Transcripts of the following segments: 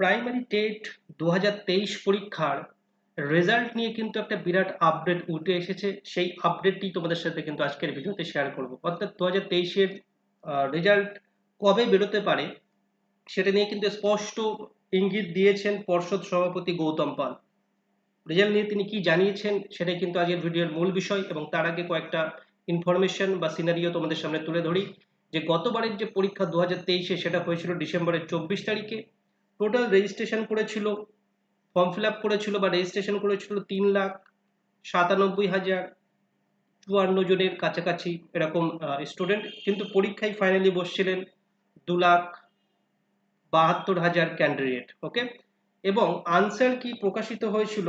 Primary TET দু হাজার তেইশ পরীক্ষার রেজাল্ট নিয়ে কিন্তু একটা বিরাট আপডেট উঠে এসেছে। সেই আপডেটটি তোমাদের সাথে কিন্তু আজকের ভিডিওতে শেয়ার করব। অর্থাৎ দু হাজার তেইশের রেজাল্ট কবে বেরোতে পারে সেটা নিয়ে কিন্তু স্পষ্ট ইঙ্গিত দিয়েছেন পর্ষদ সভাপতি গৌতম পাল। রেজাল্ট নিয়ে তিনি কি জানিয়েছেন সেটাই কিন্তু আজকের ভিডিওর মূল বিষয় এবং তার আগে কয়েকটা ইনফরমেশন বা সিনারিও তোমাদের সামনে তুলে ধরি। যে গতবারের যে পরীক্ষা দু হাজার সেটা হয়েছিল ডিসেম্বরের চব্বিশ তারিখে। টোটাল রেজিস্ট্রেশন করেছিল ফর্ম ফিল আপ করেছিল বা রেজিস্ট্রেশন করেছিল তিন লাখ সাতানব্বই হাজার চুয়ান্ন জনের কাছাকাছি এরকম স্টুডেন্ট কিন্তু পরীক্ষায় ফাইনালি বসছিলেন দু লাখ বাহাত্তর হাজার ক্যান্ডিডেট ওকে এবং আনসার কি প্রকাশিত হয়েছিল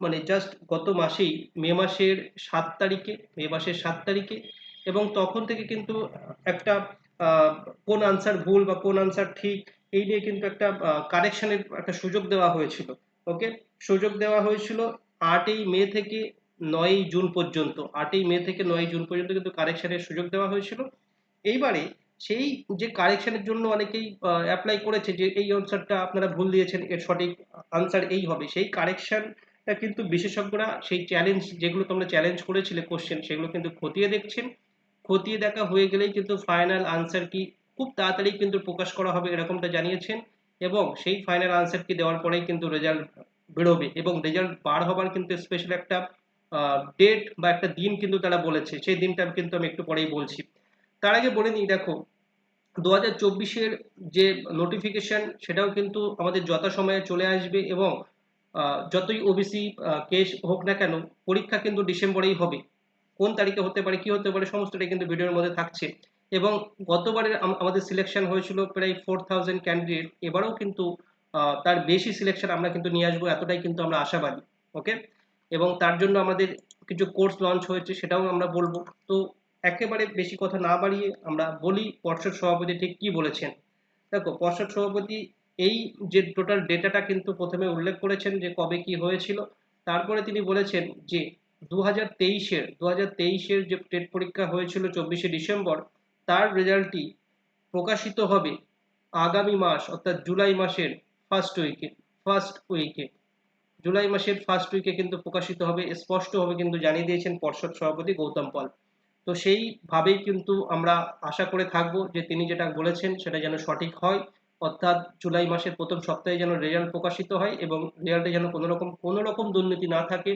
মানে জাস্ট গত মাসেই, মে মাসের সাত তারিখে, মে মাসের সাত তারিখে, এবং তখন থেকে কিন্তু একটা কোন আনসার ভুল বা কোন আনসার ঠিক, এই নিয়ে কিন্তু একটা কারেকশনের একটা সুযোগ দেওয়া হয়েছিল ওকে সুযোগ দেওয়া হয়েছিল আটই মে থেকে নয়ই জুন পর্যন্ত, আটই মে থেকে নয় জুন পর্যন্ত কিন্তু কারেকশনের সুযোগ দেওয়া হয়েছিল। এইবারে সেই যে কারেকশনের জন্য অনেকেই অ্যাপ্লাই করেছে যে এই আনসারটা আপনারা ভুল দিয়েছেন, এর সঠিক আনসার এই হবে। সেই কারেকশনটা কিন্তু বিশেষজ্ঞরা সেই চ্যালেঞ্জ যেগুলো তোমরা চ্যালেঞ্জ করেছিলে কোশ্চেন সেগুলো কিন্তু খতিয়ে দেখছেন। খতিয়ে দেখা হয়ে গেলেই কিন্তু ফাইনাল আনসার কি খুব তাড়াতাড়ি কিন্তু প্রকাশ করা হবে এরকমটা জানিয়েছেন এবং সেই ফাইনাল আনসার কি দেওয়ার পরেই কিন্তু রেজাল্ট বেরোবে এবং রেজাল্ট বার হবার কিন্তু স্পেশাল একটা ডেট বা একটা দিন কিন্তু তারা বলেছে। সেই দিনটা কিন্তু আমি একটু পরেই বলছি। তার আগে বলে নিই, দেখো দু হাজার চব্বিশের যে নোটিফিকেশন সেটাও কিন্তু আমাদের যথাসময়ে চলে আসবে এবং যতই ওবিসি কেস হোক না কেন, পরীক্ষা কিন্তু ডিসেম্বরেই হবে। তারিখে হতে পারে, কি হতে পারে, সমস্তটাই কিন্তু ভিডিওর মধ্যে থাকছে। এবং গতবারের আমাদের সিলেকশন হয়েছিল প্রায় ফোর থাউজেন্ড ক্যান্ডিডেট এবারেও কিন্তু তার বেশি সিলেকশন আমরা কিন্তু নিয়ে আসব, এতটাই কিন্তু আমরা আশাবাদী ওকে এবং তার জন্য আমাদের কিছু কোর্স লঞ্চ হয়েছে, সেটাও আমরা বলব। তো একেবারে বেশি কথা না বাড়িয়ে আমরা বলি পর্ষদ সভাপতি ঠিক কি বলেছেন। দেখো, পর্ষদ সভাপতি এই যে টোটাল ডেটাটা কিন্তু প্রথমে উল্লেখ করেছেন যে কবে কি হয়েছিল, তারপরে তিনি বলেছেন যে দু হাজার তেইশের দু হাজার তেইশের যে টেট পরীক্ষা হয়েছিল চব্বিশে ডিসেম্বর, তার রেজাল্টটি প্রকাশিত হবে আগামী মাস, অর্থাৎ জুলাই মাসের ফার্স্ট উইকে ফার্স্ট উইকে জুলাই মাসের ফার্স্ট উইকে কিন্তু প্রকাশিত হবে স্পষ্টভাবে কিন্তু জানিয়ে দিয়েছেন পর্ষদ সভাপতি গৌতম পাল। তো সেইভাবেই কিন্তু আমরা আশা করে থাকব যে তিনি যেটা বলেছেন সেটা যেন সঠিক হয়, অর্থাৎ জুলাই মাসের প্রথম সপ্তাহে যেন রেজাল্ট প্রকাশিত হয় এবং রেজাল্টে যেন কোনো রকম কোনো রকম দুর্নীতি না থাকে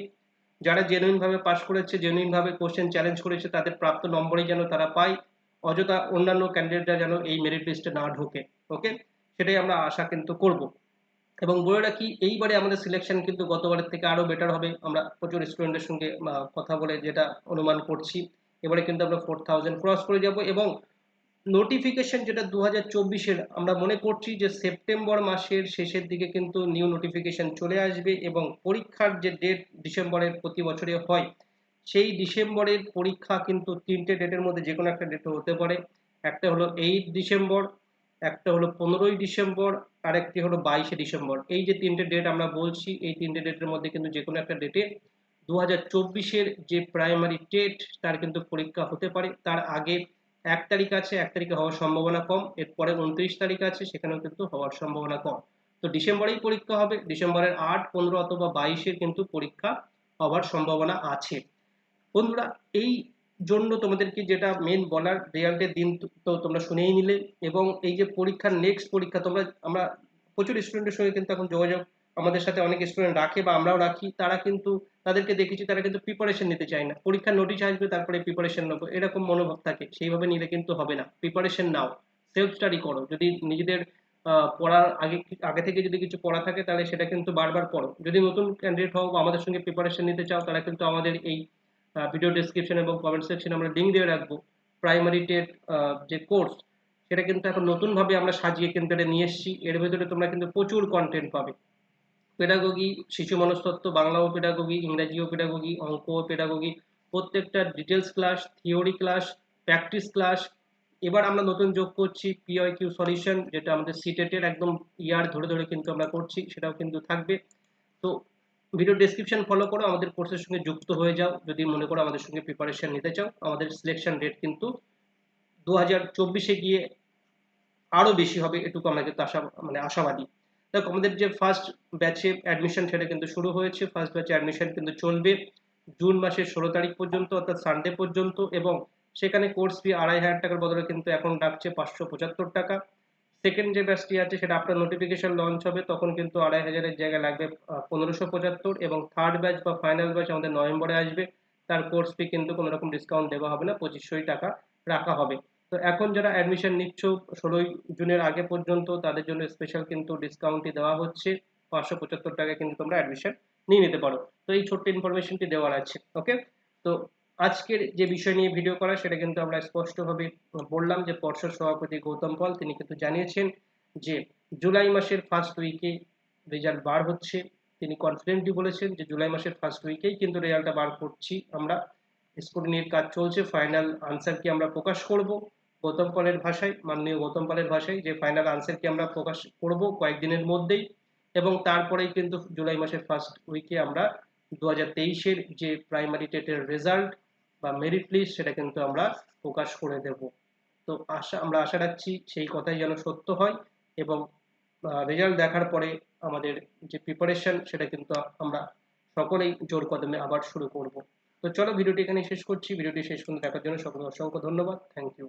যারা জেনুইনভাবে পাশ করেছে জেনুইনভাবে কোশ্চেন চ্যালেঞ্জ করেছে, তাদের প্রাপ্ত নম্বরই যেন তারা পায়। অযথা অন্যান্য ক্যান্ডিডেটরা যেন এই মেরিট লিস্টে না ঢোকে ওকে সেটাই আমরা আশা কিন্তু করব। এবং বলে রাখি, এইবারে আমাদের সিলেকশন কিন্তু গতবারের থেকে আরও বেটার হবে। আমরা প্রচুর স্টুডেন্টের সঙ্গে কথা বলে যেটা অনুমান করছি। এবারে কিন্তু আমরা ফোর থাউজেন্ড ক্রস করে যাব এবং নোটিফিকেশন যেটা দু হাজার আমরা মনে করছি যে সেপ্টেম্বর মাসের শেষের দিকে কিন্তু নিউ নোটিফিকেশন চলে আসবে এবং পরীক্ষার যে ডেট ডিসেম্বরের প্রতি বছরে হয়, সেই ডিসেম্বরের পরীক্ষা কিন্তু তিনটে ডেটের মধ্যে যে কোনো একটা ডেট হতে পারে। একটা হলো এইট ডিসেম্বর, একটা হলো পনেরোই ডিসেম্বর আর একটি হলো বাইশে ডিসেম্বর। এই যে তিনটে ডেট আমরা বলছি, এই তিনটে ডেটের মধ্যে কিন্তু যে কোনো একটা ডেটে দু হাজার যে প্রাইমারি টেট তার কিন্তু পরীক্ষা হতে পারে। তার আগে এক তারিখ আছে, এক তারিখে হওয়ার সম্ভাবনা কম, এরপরে উনত্রিশ তারিখ আছে, সেখানেও কিন্তু হওয়ার সম্ভাবনা কম। তো ডিসেম্বরেই পরীক্ষা হবে, ডিসেম্বরের আট, পনেরো অথবা বাইশের কিন্তু পরীক্ষা হওয়ার সম্ভাবনা আছে। বন্ধুরা, এই জন্য তোমাদেরকে যেটা মেন বলার, রেজাল্টের দিন তো তোমরা শুনেই নিলে এবং এই যে পরীক্ষার নেক্সট পরীক্ষা, তোমরা, আমরা প্রচুর স্টুডেন্টের সঙ্গে কিন্তু এখন যোগাযোগ আমাদের সাথে অনেক স্টুডেন্ট রাখে বা আমরাও রাখি, তারা কিন্তু তাদেরকে দেখেছি, তারা কিন্তু প্রিপারেশন নিতে চায় না। পরীক্ষার নোটিশ আসবে, তারপরে প্রিপারেশন নেব। এরকম মনোভাব থাকে, সেইভাবে নিলে কিন্তু হবে না। প্রিপারেশন নাও সেলফ স্টাডি করো। যদি নিজেদের পড়ার আগে আগে থেকে যদি কিছু পড়া থাকে, তাহলে সেটা কিন্তু বারবার পড়ো যদি নতুন ক্যান্ডিডেট হও বা আমাদের সঙ্গে প্রিপারেশন নিতে চাও, তারা কিন্তু আমাদের এই ভিডিও ডিসক্রিপশন এবং কমেন্ট সেকশনে আমরা লিঙ্ক দিয়ে রাখব। প্রাইমারি টেট যে কোর্স সেটা কিন্তু এখন নতুনভাবে আমরা সাজিয়ে কিন্তু এটা নিয়ে এসেছি। এর ভেতরে তোমরা কিন্তু প্রচুর কন্টেন্ট পাবে। পেডাগোগি শিশু মনস্তত্ত্ব বাংলাও পেডাগোগি ইংরাজিও পেডাগোগি অঙ্ক পেডাগোগি প্রত্যেকটা details class theory class practice class এবার আমরা নতুন যোগ করছি পিআই কিউ সলিউশন যেটা আমাদের সিটেটের একদম ইয়ার ধরে ধরে কিন্তু আমরা করছি, সেটাও কিন্তু থাকবে। তো ভিডিও ডেসক্রিপশন ফলো করো, আমাদের কোর্সের সঙ্গে যুক্ত হয়ে যাও। যদি মনে করো আমাদের সঙ্গে প্রিপারেশন নিতে চাও, আমাদের সিলেকশন ডেট কিন্তু দু হাজার চব্বিশে গিয়ে আরও বেশি হবে, এটুকু আমরা কিন্তু আশা মানে আশাবাদী। দেখো আমাদের যে ফার্স্ট ব্যাচে অ্যাডমিশন সেটা কিন্তু শুরু হয়েছে। ফার্স্ট ব্যাচে অ্যাডমিশন কিন্তু চলবে জুন মাসের ষোলো তারিখ পর্যন্ত, অর্থাৎ সানডে পর্যন্ত এবং সেখানে কোর্স ফি আড়াই হাজার টাকার বদলে কিন্তু এখন ডাকছে পাঁচশো পঁচাত্তর টাকা। সেকেন্ড যে ব্যাচটি আছে, সেটা আপনার নোটিফিকেশন লঞ্চ হবে, তখন কিন্তু আড়াই হাজারের জায়গায় লাগবে পনেরোশো পঁচাত্তর এবং থার্ড ব্যাচ বা ফাইনাল ব্যাচ আমাদের নভেম্বরে আসবে। তার কোর্স ফি কিন্তু কোনো রকম ডিসকাউন্ট দেওয়া হবে না, পঁচিশশোই টাকা রাখা হবে। তো এখন যারা অ্যাডমিশন নিচ্ছ, ষোলোই জুনের আগে পর্যন্ত তাদের জন্য স্পেশাল কিন্তু ডিসকাউন্টটি দেওয়া হচ্ছে। পাঁচশো পঁচাত্তর টাকায় কিন্তু তোমরা অ্যাডমিশন নিয়ে নিতে পারো। তো এই ছোট্ট ইনফরমেশনটি দেওয়ার আছে ওকে তো আজকের যে বিষয় নিয়ে ভিডিও করা, সেটা কিন্তু আমরা স্পষ্টভাবে বললাম যে পর্ষদ সভাপতি গৌতম পল, তিনি কিন্তু জানিয়েছেন যে জুলাই মাসের ফার্স্ট উইকে রেজাল্ট বার হচ্ছে। তিনি কনফিডেন্টলি বলেছেন যে জুলাই মাসের ফার্স্ট উইকেই কিন্তু রেজাল্টটা বার করছি আমরা। স্কুটিনির কাজ চলছে ফাইনাল আনসার কি আমরা প্রকাশ করব। গৌতম পালের ভাষায়, মাননীয় গৌতম পালের ভাষায় যে ফাইনাল আনসার কি আমরা প্রকাশ করব কয়েকদিনের মধ্যেই এবং তারপরেই কিন্তু জুলাই মাসের ফার্স্ট উইকে আমরা দু হাজার যে প্রাইমারি টেটের রেজাল্ট বা মেরিট লিস্ট সেটা কিন্তু আমরা প্রকাশ করে দেব। তো আশা, আমরা আশা রাখছি সেই কথাই যেন সত্য হয় এবং রেজাল্ট দেখার পরে আমাদের যে প্রিপারেশন সেটা কিন্তু আমরা সকলেই জোর কদমে আবার শুরু করব। তো চলো, ভিডিওটি এখানে শেষ করছি। ভিডিওটি শেষ পর্যন্ত দেখার জন্য সকলকে অসংখ্য ধন্যবাদ। Thank you